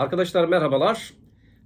Arkadaşlar merhabalar.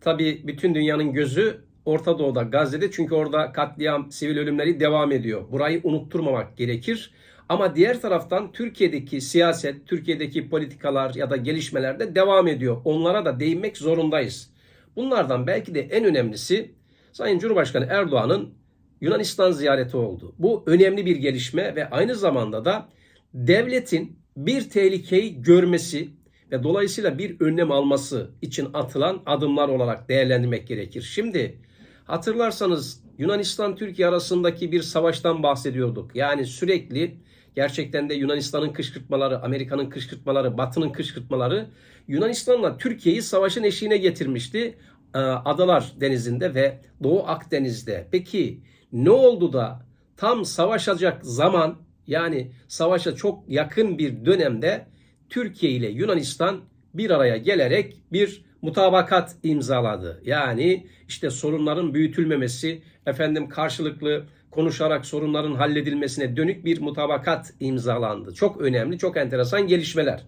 Tabii bütün dünyanın gözü Orta Doğu'da, Gazze'de çünkü orada katliam, sivil ölümleri devam ediyor. Burayı unutturmamak gerekir. Ama diğer taraftan Türkiye'deki siyaset, Türkiye'deki politikalar ya da gelişmeler de devam ediyor. Onlara da değinmek zorundayız. Bunlardan belki de en önemlisi Sayın Cumhurbaşkanı Erdoğan'ın Yunanistan ziyareti oldu. Bu önemli bir gelişme ve aynı zamanda da devletin bir tehlikeyi görmesi ve dolayısıyla bir önlem alması için atılan adımlar olarak değerlendirmek gerekir. Şimdi hatırlarsanız Yunanistan Türkiye arasındaki bir savaştan bahsediyorduk. Yani sürekli gerçekten de Yunanistan'ın kışkırtmaları, Amerika'nın kışkırtmaları, Batı'nın kışkırtmaları Yunanistan'la Türkiye'yi savaşın eşiğine getirmişti. Ee, Adalar Denizi'nde ve Doğu Akdeniz'de. Peki ne oldu da tam savaşacak zaman yani savaşa çok yakın bir dönemde Türkiye ile Yunanistan bir araya gelerek bir mutabakat imzaladı. Yani işte sorunların büyütülmemesi, efendim karşılıklı konuşarak sorunların halledilmesine dönük bir mutabakat imzalandı. Çok önemli, çok enteresan gelişmeler.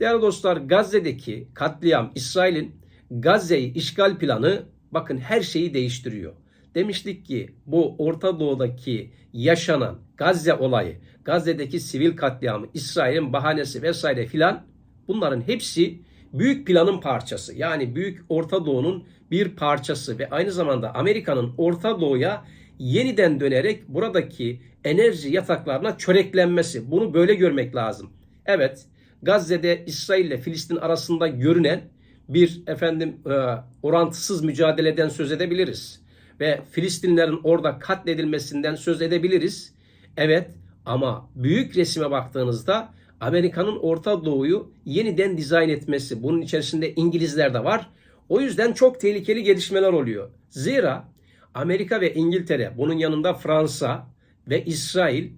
Değerli dostlar Gazze'deki katliam, İsrail'in Gazze'yi işgal planı bakın her şeyi değiştiriyor. Demiştik ki bu Orta Doğu'daki yaşanan Gazze olayı, Gazze'deki sivil katliamı, İsrail'in bahanesi vesaire filan bunların hepsi büyük planın parçası. Yani büyük Orta Doğu'nun bir parçası ve aynı zamanda Amerika'nın Orta Doğu'ya yeniden dönerek buradaki enerji yataklarına çöreklenmesi. Bunu böyle görmek lazım. Evet, Gazze'de İsrail ile Filistin arasında görünen bir efendim e, orantısız mücadeleden söz edebiliriz ve Filistinlerin orada katledilmesinden söz edebiliriz. Evet ama büyük resime baktığınızda Amerika'nın Orta Doğu'yu yeniden dizayn etmesi, bunun içerisinde İngilizler de var. O yüzden çok tehlikeli gelişmeler oluyor. Zira Amerika ve İngiltere, bunun yanında Fransa ve İsrail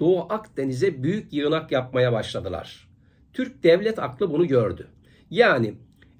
Doğu Akdeniz'e büyük yığınak yapmaya başladılar. Türk devlet aklı bunu gördü. Yani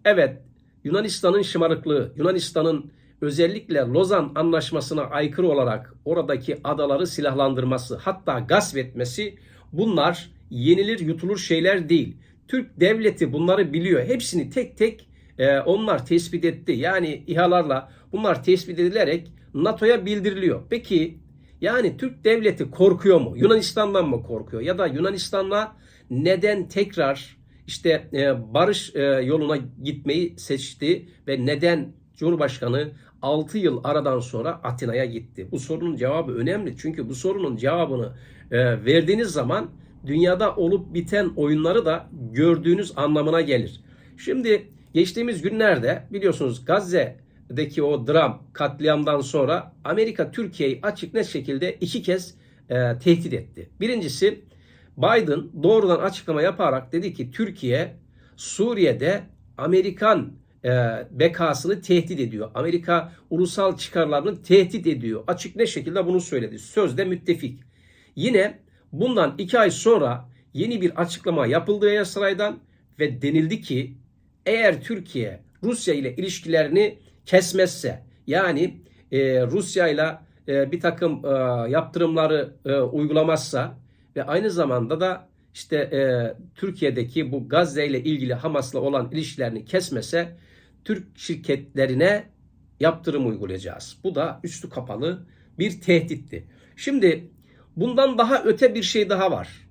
evet Yunanistan'ın şımarıklığı, Yunanistan'ın özellikle Lozan Anlaşması'na aykırı olarak oradaki adaları silahlandırması hatta gasp etmesi bunlar yenilir yutulur şeyler değil. Türk devleti bunları biliyor. Hepsini tek tek e, onlar tespit etti. Yani İHA'larla bunlar tespit edilerek NATO'ya bildiriliyor. Peki yani Türk devleti korkuyor mu? Yunanistan'dan mı korkuyor? Ya da Yunanistan'la neden tekrar işte e, barış e, yoluna gitmeyi seçti ve neden Cumhurbaşkanı 6 yıl aradan sonra Atina'ya gitti. Bu sorunun cevabı önemli. Çünkü bu sorunun cevabını e, verdiğiniz zaman dünyada olup biten oyunları da gördüğünüz anlamına gelir. Şimdi geçtiğimiz günlerde biliyorsunuz Gazze'deki o dram katliamdan sonra Amerika Türkiye'yi açık net şekilde iki kez e, tehdit etti. Birincisi Biden doğrudan açıklama yaparak dedi ki Türkiye Suriye'de Amerikan bekasını tehdit ediyor. Amerika ulusal çıkarlarını tehdit ediyor. Açık ne şekilde bunu söyledi. Sözde müttefik. Yine bundan iki ay sonra yeni bir açıklama yapıldı Beyaz Saray'dan ve denildi ki eğer Türkiye Rusya ile ilişkilerini kesmezse yani e, Rusya ile e, bir takım e, yaptırımları e, uygulamazsa ve aynı zamanda da işte e, Türkiye'deki bu Gazze ile ilgili Hamas'la olan ilişkilerini kesmese Türk şirketlerine yaptırım uygulayacağız. Bu da üstü kapalı bir tehditti. Şimdi bundan daha öte bir şey daha var.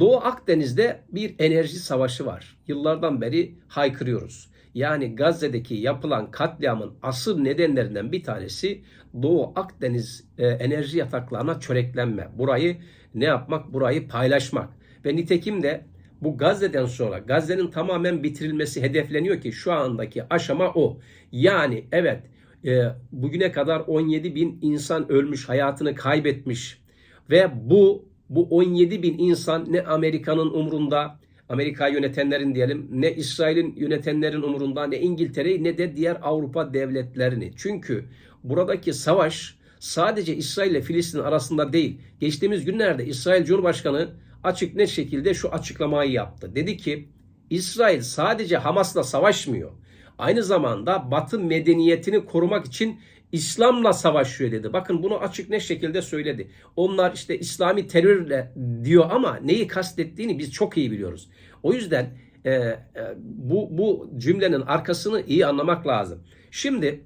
Doğu Akdeniz'de bir enerji savaşı var. Yıllardan beri haykırıyoruz. Yani Gazze'deki yapılan katliamın asıl nedenlerinden bir tanesi Doğu Akdeniz e, enerji yataklarına çöreklenme. Burayı ne yapmak? Burayı paylaşmak. Ve nitekim de bu Gazze'den sonra Gazze'nin tamamen bitirilmesi hedefleniyor ki şu andaki aşama o. Yani evet e, bugüne kadar 17 bin insan ölmüş, hayatını kaybetmiş ve bu bu 17 bin insan ne Amerika'nın umrunda, Amerika yönetenlerin diyelim, ne İsrail'in yönetenlerin umurunda, ne İngiltere'yi ne de diğer Avrupa devletlerini. Çünkü buradaki savaş sadece İsrail ile Filistin arasında değil. Geçtiğimiz günlerde İsrail Cumhurbaşkanı açık net şekilde şu açıklamayı yaptı. Dedi ki İsrail sadece Hamas'la savaşmıyor. Aynı zamanda Batı medeniyetini korumak için İslam'la savaşıyor dedi. Bakın bunu açık ne şekilde söyledi. Onlar işte İslami terörle diyor ama neyi kastettiğini biz çok iyi biliyoruz. O yüzden e, e, bu, bu cümlenin arkasını iyi anlamak lazım. Şimdi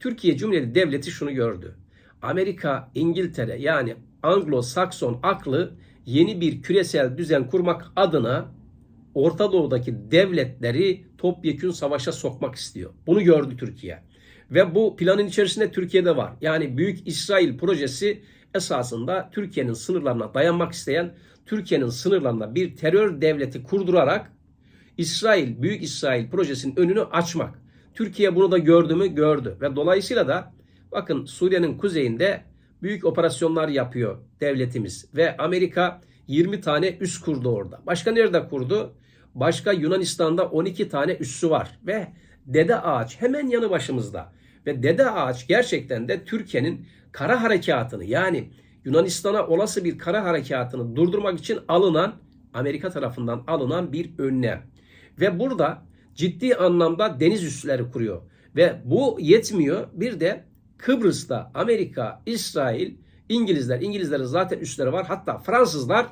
Türkiye Cumhuriyeti Devleti şunu gördü. Amerika, İngiltere yani Anglo-Sakson aklı yeni bir küresel düzen kurmak adına Orta Doğu'daki devletleri topyekün savaşa sokmak istiyor. Bunu gördü Türkiye. Ve bu planın içerisinde Türkiye'de var. Yani Büyük İsrail projesi esasında Türkiye'nin sınırlarına dayanmak isteyen, Türkiye'nin sınırlarında bir terör devleti kurdurarak İsrail, Büyük İsrail projesinin önünü açmak. Türkiye bunu da gördü mü? Gördü. Ve dolayısıyla da bakın Suriye'nin kuzeyinde büyük operasyonlar yapıyor devletimiz. Ve Amerika 20 tane üs kurdu orada. Başka nerede kurdu? Başka Yunanistan'da 12 tane üssü var. Ve Dede Ağaç hemen yanı başımızda. Ve Dede Ağaç gerçekten de Türkiye'nin kara harekatını yani Yunanistan'a olası bir kara harekatını durdurmak için alınan Amerika tarafından alınan bir önlem. Ve burada ciddi anlamda deniz üsleri kuruyor. Ve bu yetmiyor. Bir de Kıbrıs'ta Amerika, İsrail, İngilizler, İngilizlerin zaten üsleri var. Hatta Fransızlar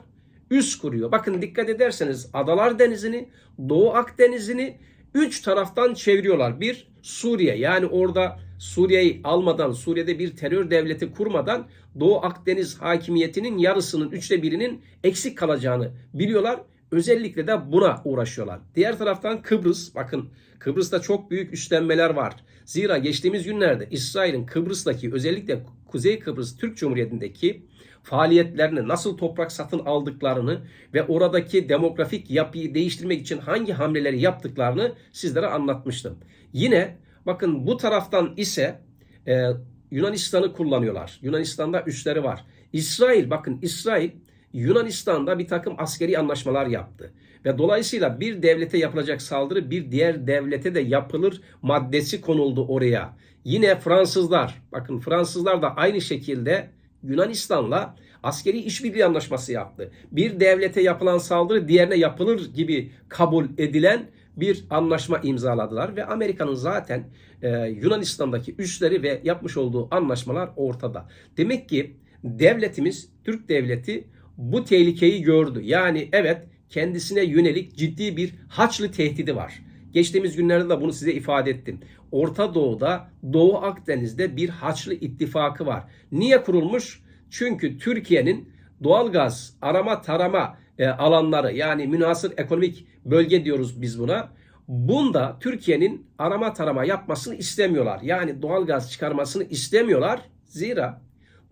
üs kuruyor. Bakın dikkat ederseniz Adalar Denizi'ni, Doğu Akdeniz'ini üç taraftan çeviriyorlar. Bir Suriye yani orada Suriye'yi almadan, Suriye'de bir terör devleti kurmadan Doğu Akdeniz hakimiyetinin yarısının, üçte birinin eksik kalacağını biliyorlar. Özellikle de buna uğraşıyorlar. Diğer taraftan Kıbrıs, bakın Kıbrıs'ta çok büyük üstlenmeler var. Zira geçtiğimiz günlerde İsrail'in Kıbrıs'taki özellikle Kuzey Kıbrıs Türk Cumhuriyeti'ndeki faaliyetlerini, nasıl toprak satın aldıklarını ve oradaki demografik yapıyı değiştirmek için hangi hamleleri yaptıklarını sizlere anlatmıştım. Yine bakın bu taraftan ise e, Yunanistan'ı kullanıyorlar. Yunanistan'da üsleri var. İsrail bakın İsrail Yunanistan'da bir takım askeri anlaşmalar yaptı. Ve dolayısıyla bir devlete yapılacak saldırı bir diğer devlete de yapılır maddesi konuldu oraya. Yine Fransızlar, bakın Fransızlar da aynı şekilde Yunanistan'la askeri işbirliği anlaşması yaptı. Bir devlete yapılan saldırı diğerine yapılır gibi kabul edilen bir anlaşma imzaladılar ve Amerika'nın zaten e, Yunanistan'daki üsleri ve yapmış olduğu anlaşmalar ortada. Demek ki devletimiz, Türk devleti bu tehlikeyi gördü. Yani evet kendisine yönelik ciddi bir Haçlı tehdidi var. Geçtiğimiz günlerde de bunu size ifade ettim. Orta Doğu'da, Doğu Akdeniz'de bir Haçlı ittifakı var. Niye kurulmuş? Çünkü Türkiye'nin doğalgaz arama tarama e, alanları yani münasır ekonomik bölge diyoruz biz buna. Bunda Türkiye'nin arama tarama yapmasını istemiyorlar. Yani doğalgaz çıkarmasını istemiyorlar. Zira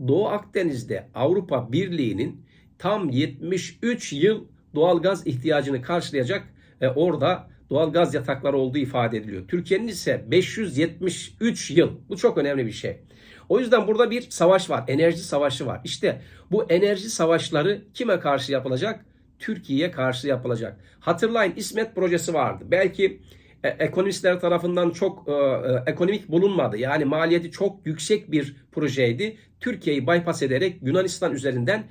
Doğu Akdeniz'de Avrupa Birliği'nin tam 73 yıl doğalgaz ihtiyacını karşılayacak e, orada doğal gaz yatakları olduğu ifade ediliyor. Türkiye'nin ise 573 yıl. Bu çok önemli bir şey. O yüzden burada bir savaş var. Enerji savaşı var. İşte bu enerji savaşları kime karşı yapılacak? Türkiye'ye karşı yapılacak. Hatırlayın İsmet projesi vardı. Belki e, ekonomistler tarafından çok e, e, ekonomik bulunmadı. Yani maliyeti çok yüksek bir projeydi. Türkiye'yi bypass ederek Yunanistan üzerinden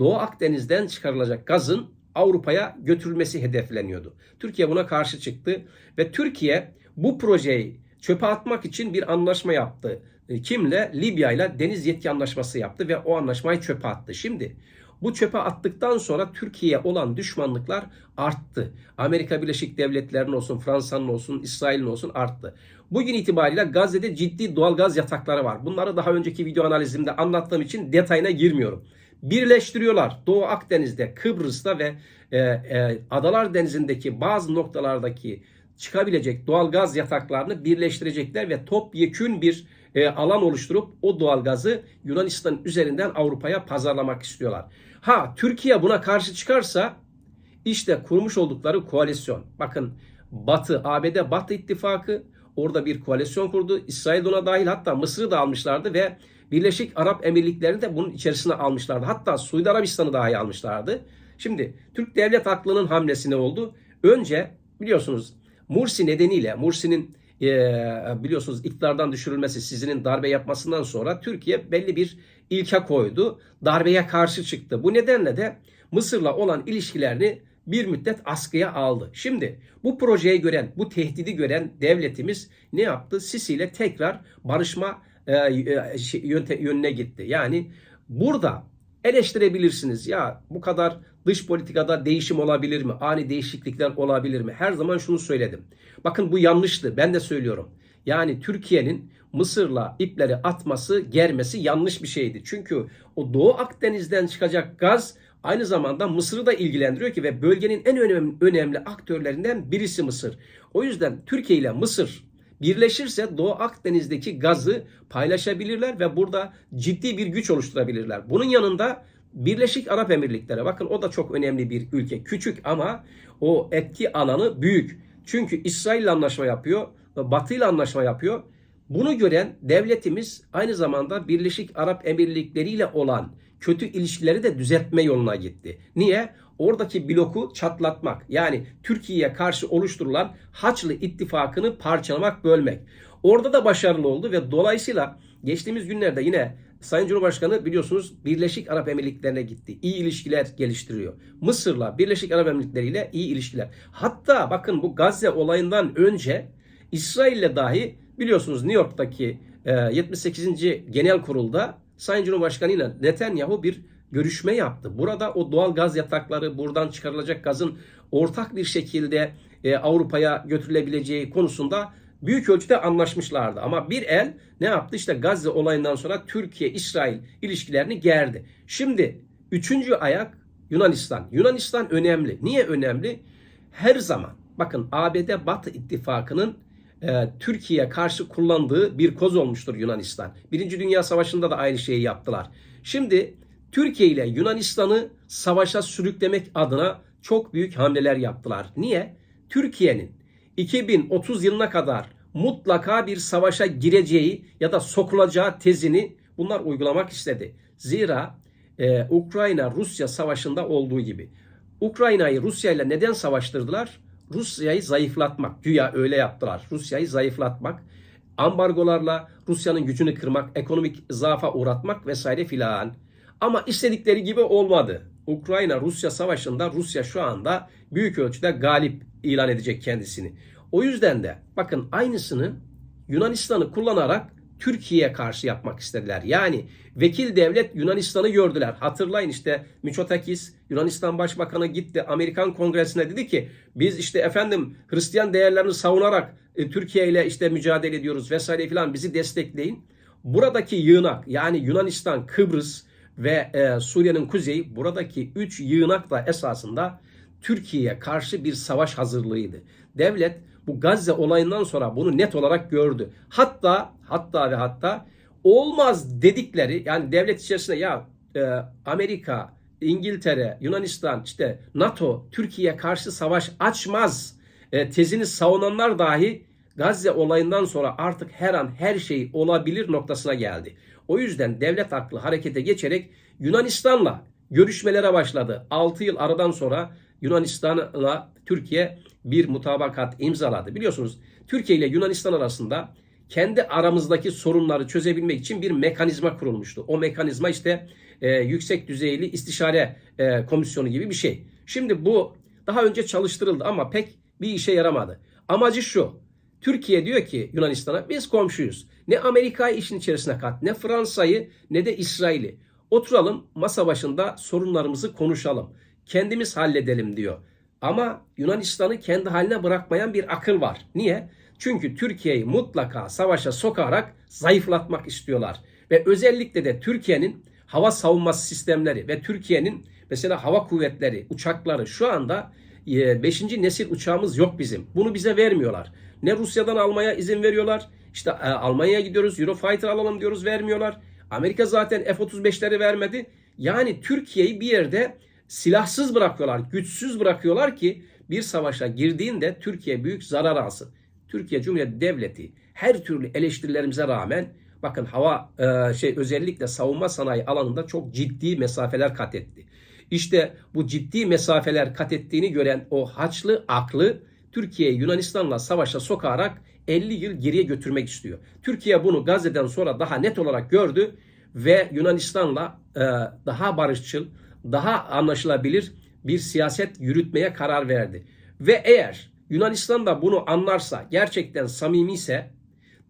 Doğu Akdeniz'den çıkarılacak gazın Avrupa'ya götürülmesi hedefleniyordu. Türkiye buna karşı çıktı ve Türkiye bu projeyi çöpe atmak için bir anlaşma yaptı. E, kimle? Libya ile deniz yetki anlaşması yaptı ve o anlaşmayı çöpe attı. Şimdi bu çöpe attıktan sonra Türkiye'ye olan düşmanlıklar arttı. Amerika Birleşik Devletleri'nin olsun, Fransa'nın olsun, İsrail'in olsun arttı. Bugün itibariyle Gazze'de ciddi doğal gaz yatakları var. Bunları daha önceki video analizimde anlattığım için detayına girmiyorum birleştiriyorlar. Doğu Akdeniz'de, Kıbrıs'ta ve e, e, Adalar Denizi'ndeki bazı noktalardaki çıkabilecek doğal gaz yataklarını birleştirecekler ve topyekün bir e, alan oluşturup o doğal gazı Yunanistan üzerinden Avrupa'ya pazarlamak istiyorlar. Ha Türkiye buna karşı çıkarsa işte kurmuş oldukları koalisyon. Bakın Batı, ABD Batı ittifakı orada bir koalisyon kurdu. İsrail ona dahil hatta Mısır'ı da almışlardı ve Birleşik Arap Emirlikleri de bunun içerisine almışlardı. Hatta Suudi Arabistan'ı dahi almışlardı. Şimdi Türk devlet aklının hamlesi ne oldu? Önce biliyorsunuz Mursi nedeniyle Mursi'nin e, biliyorsunuz iktidardan düşürülmesi sizinin darbe yapmasından sonra Türkiye belli bir ilke koydu. Darbeye karşı çıktı. Bu nedenle de Mısır'la olan ilişkilerini bir müddet askıya aldı. Şimdi bu projeyi gören, bu tehdidi gören devletimiz ne yaptı? Sisi ile tekrar barışma e, e, şey, yönüne gitti. Yani burada eleştirebilirsiniz. Ya bu kadar dış politikada değişim olabilir mi? Ani değişiklikler olabilir mi? Her zaman şunu söyledim. Bakın bu yanlıştı. Ben de söylüyorum. Yani Türkiye'nin Mısır'la ipleri atması, germesi yanlış bir şeydi. Çünkü o Doğu Akdeniz'den çıkacak gaz aynı zamanda Mısır'ı da ilgilendiriyor ki ve bölgenin en önemli, önemli aktörlerinden birisi Mısır. O yüzden Türkiye ile Mısır birleşirse Doğu Akdeniz'deki gazı paylaşabilirler ve burada ciddi bir güç oluşturabilirler. Bunun yanında Birleşik Arap Emirlikleri bakın o da çok önemli bir ülke. Küçük ama o etki alanı büyük. Çünkü İsrail ile anlaşma yapıyor, Batı ile anlaşma yapıyor. Bunu gören devletimiz aynı zamanda Birleşik Arap Emirlikleri ile olan kötü ilişkileri de düzeltme yoluna gitti. Niye? Oradaki bloku çatlatmak. Yani Türkiye'ye karşı oluşturulan Haçlı ittifakını parçalamak, bölmek. Orada da başarılı oldu ve dolayısıyla geçtiğimiz günlerde yine Sayın Cumhurbaşkanı biliyorsunuz Birleşik Arap Emirlikleri'ne gitti. İyi ilişkiler geliştiriyor. Mısır'la Birleşik Arap Emirlikleri ile iyi ilişkiler. Hatta bakın bu Gazze olayından önce İsrail'le dahi biliyorsunuz New York'taki 78. Genel Kurul'da Sayın Cumhurbaşkanı ile Netanyahu bir görüşme yaptı. Burada o doğal gaz yatakları, buradan çıkarılacak gazın ortak bir şekilde e, Avrupa'ya götürülebileceği konusunda büyük ölçüde anlaşmışlardı. Ama bir el ne yaptı? İşte Gazze olayından sonra Türkiye-İsrail ilişkilerini gerdi. Şimdi üçüncü ayak Yunanistan. Yunanistan önemli. Niye önemli? Her zaman bakın ABD Batı ittifakının e, Türkiye'ye karşı kullandığı bir koz olmuştur Yunanistan. Birinci Dünya Savaşı'nda da aynı şeyi yaptılar. Şimdi Türkiye ile Yunanistan'ı savaşa sürüklemek adına çok büyük hamleler yaptılar. Niye? Türkiye'nin 2030 yılına kadar mutlaka bir savaşa gireceği ya da sokulacağı tezini bunlar uygulamak istedi. Zira e, Ukrayna-Rusya savaşında olduğu gibi. Ukrayna'yı Rusya ile neden savaştırdılar? Rusya'yı zayıflatmak. Güya öyle yaptılar. Rusya'yı zayıflatmak. Ambargolarla Rusya'nın gücünü kırmak, ekonomik zaafa uğratmak vesaire filan. Ama istedikleri gibi olmadı. Ukrayna-Rusya savaşında Rusya şu anda büyük ölçüde galip ilan edecek kendisini. O yüzden de bakın aynısını Yunanistan'ı kullanarak Türkiye'ye karşı yapmak istediler. Yani vekil devlet Yunanistan'ı gördüler. Hatırlayın işte Miçotakis Yunanistan Başbakanı gitti Amerikan Kongresi'ne dedi ki biz işte efendim Hristiyan değerlerini savunarak e, Türkiye ile işte mücadele ediyoruz vesaire filan bizi destekleyin. Buradaki yığınak yani Yunanistan, Kıbrıs ve e, Suriye'nin kuzeyi buradaki üç yığınak da esasında Türkiye'ye karşı bir savaş hazırlığıydı. Devlet bu Gazze olayından sonra bunu net olarak gördü. Hatta hatta ve hatta olmaz dedikleri yani devlet içerisinde ya e, Amerika, İngiltere, Yunanistan, işte NATO Türkiye'ye karşı savaş açmaz e, tezini savunanlar dahi Gazze olayından sonra artık her an her şey olabilir noktasına geldi. O yüzden devlet aklı harekete geçerek Yunanistan'la görüşmelere başladı. 6 yıl aradan sonra Yunanistan'la Türkiye bir mutabakat imzaladı. Biliyorsunuz Türkiye ile Yunanistan arasında kendi aramızdaki sorunları çözebilmek için bir mekanizma kurulmuştu. O mekanizma işte e, yüksek düzeyli istişare e, komisyonu gibi bir şey. Şimdi bu daha önce çalıştırıldı ama pek bir işe yaramadı. Amacı şu. Türkiye diyor ki Yunanistan'a biz komşuyuz. Ne Amerika'yı işin içerisine kat, ne Fransa'yı ne de İsrail'i. Oturalım masa başında sorunlarımızı konuşalım. Kendimiz halledelim diyor. Ama Yunanistan'ı kendi haline bırakmayan bir akıl var. Niye? Çünkü Türkiye'yi mutlaka savaşa sokarak zayıflatmak istiyorlar. Ve özellikle de Türkiye'nin hava savunması sistemleri ve Türkiye'nin mesela hava kuvvetleri, uçakları şu anda 5. nesil uçağımız yok bizim. Bunu bize vermiyorlar. Ne Rusya'dan almaya izin veriyorlar. İşte e, Almanya'ya gidiyoruz, Eurofighter alalım diyoruz vermiyorlar. Amerika zaten F-35'leri vermedi. Yani Türkiye'yi bir yerde silahsız bırakıyorlar, güçsüz bırakıyorlar ki bir savaşa girdiğinde Türkiye büyük zarar alsın. Türkiye Cumhuriyeti Devleti her türlü eleştirilerimize rağmen bakın hava e, şey özellikle savunma sanayi alanında çok ciddi mesafeler kat etti. İşte bu ciddi mesafeler kat ettiğini gören o haçlı aklı Türkiye'yi Yunanistan'la savaşa sokarak 50 yıl geriye götürmek istiyor. Türkiye bunu Gazze'den sonra daha net olarak gördü ve Yunanistan'la e, daha barışçıl, daha anlaşılabilir bir siyaset yürütmeye karar verdi. Ve eğer Yunanistan da bunu anlarsa, gerçekten samimi ise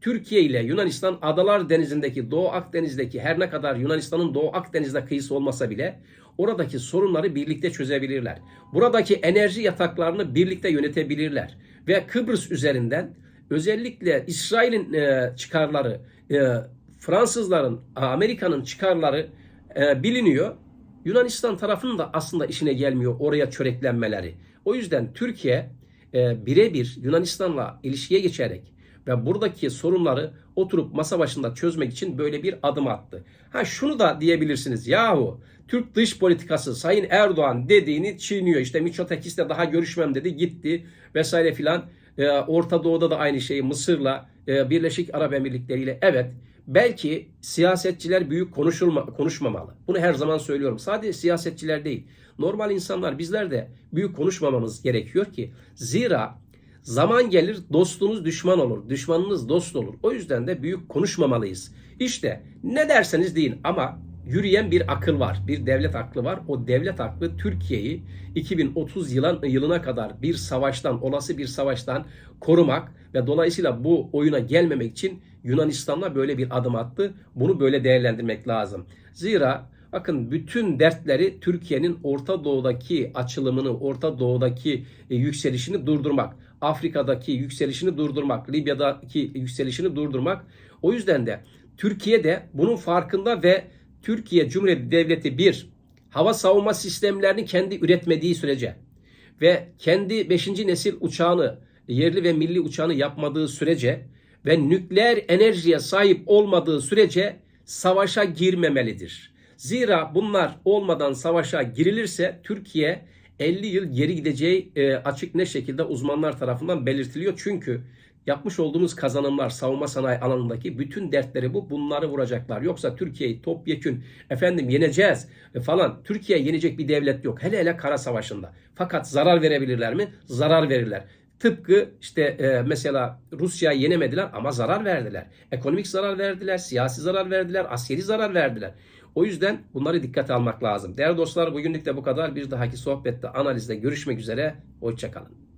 Türkiye ile Yunanistan Adalar Denizi'ndeki Doğu Akdeniz'deki her ne kadar Yunanistan'ın Doğu Akdeniz'de kıyısı olmasa bile oradaki sorunları birlikte çözebilirler. Buradaki enerji yataklarını birlikte yönetebilirler. Ve Kıbrıs üzerinden özellikle İsrail'in e, çıkarları, e, Fransızların, Amerika'nın çıkarları e, biliniyor. Yunanistan tarafının da aslında işine gelmiyor oraya çöreklenmeleri. O yüzden Türkiye birebir Yunanistan'la ilişkiye geçerek ve buradaki sorunları oturup masa başında çözmek için böyle bir adım attı. Ha şunu da diyebilirsiniz. Yahu Türk dış politikası Sayın Erdoğan dediğini çiğniyor. İşte Miçotakis'le daha görüşmem dedi gitti vesaire filan. Ee, Orta Doğu'da da aynı şeyi Mısır'la, e, Birleşik Arap Emirlikleri ile evet belki siyasetçiler büyük konuşulma, konuşmamalı. Bunu her zaman söylüyorum. Sadece siyasetçiler değil. Normal insanlar bizler de büyük konuşmamamız gerekiyor ki zira zaman gelir dostunuz düşman olur, düşmanınız dost olur. O yüzden de büyük konuşmamalıyız. İşte ne derseniz deyin ama yürüyen bir akıl var, bir devlet aklı var. O devlet aklı Türkiye'yi 2030 yılın, yılına kadar bir savaştan, olası bir savaştan korumak ve dolayısıyla bu oyuna gelmemek için Yunanistan'la böyle bir adım attı. Bunu böyle değerlendirmek lazım. Zira bakın bütün dertleri Türkiye'nin Orta Doğu'daki açılımını, Orta Doğu'daki e, yükselişini durdurmak. Afrika'daki yükselişini durdurmak, Libya'daki yükselişini durdurmak. O yüzden de Türkiye de bunun farkında ve Türkiye Cumhuriyeti Devleti bir hava savunma sistemlerini kendi üretmediği sürece ve kendi 5. nesil uçağını yerli ve milli uçağını yapmadığı sürece ve nükleer enerjiye sahip olmadığı sürece savaşa girmemelidir. Zira bunlar olmadan savaşa girilirse Türkiye 50 yıl geri gideceği e, açık ne şekilde uzmanlar tarafından belirtiliyor. Çünkü yapmış olduğumuz kazanımlar savunma sanayi alanındaki bütün dertleri bu. Bunları vuracaklar. Yoksa Türkiye'yi topyekün efendim yeneceğiz e, falan. Türkiye yenecek bir devlet yok. Hele hele kara savaşında. Fakat zarar verebilirler mi? Zarar verirler. Tıpkı işte e, mesela Rusya'yı yenemediler ama zarar verdiler. Ekonomik zarar verdiler, siyasi zarar verdiler, askeri zarar verdiler. O yüzden bunları dikkate almak lazım. Değerli dostlar bugünlük de bu kadar. Bir dahaki sohbette, analizde görüşmek üzere. Hoşçakalın.